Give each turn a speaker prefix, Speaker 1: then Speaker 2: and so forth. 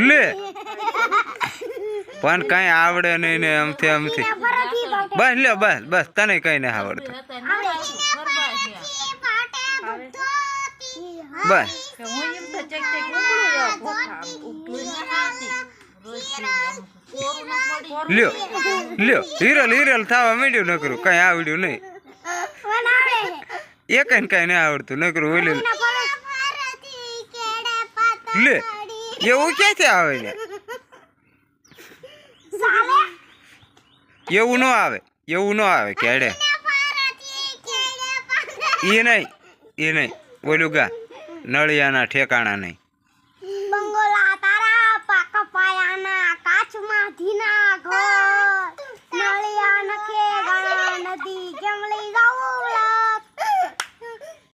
Speaker 1: લે. પણ કઈ આવડે નહીં ને આમથી આમથી. બસ લ્યો બસ બસ તને કઈ નહીં આવડતું. બસ. લ્યો લ્યો હિરલ હિરલ થવા માંડ્યું નકરું કઈ આવડ્યું નહીં. એ કઈ કઈ નહીં આવડતું નકરું ઓલી લે એવું ક્યાંથી આવે છે એવું ન આવે એવું ન આવે કેડે એ નહીં એ નહીં ઓલું ગા નળિયાના ઠેકાણા નહીં.
Speaker 2: બંગોલા તારા પાક પાયાના કાચમાં ધીના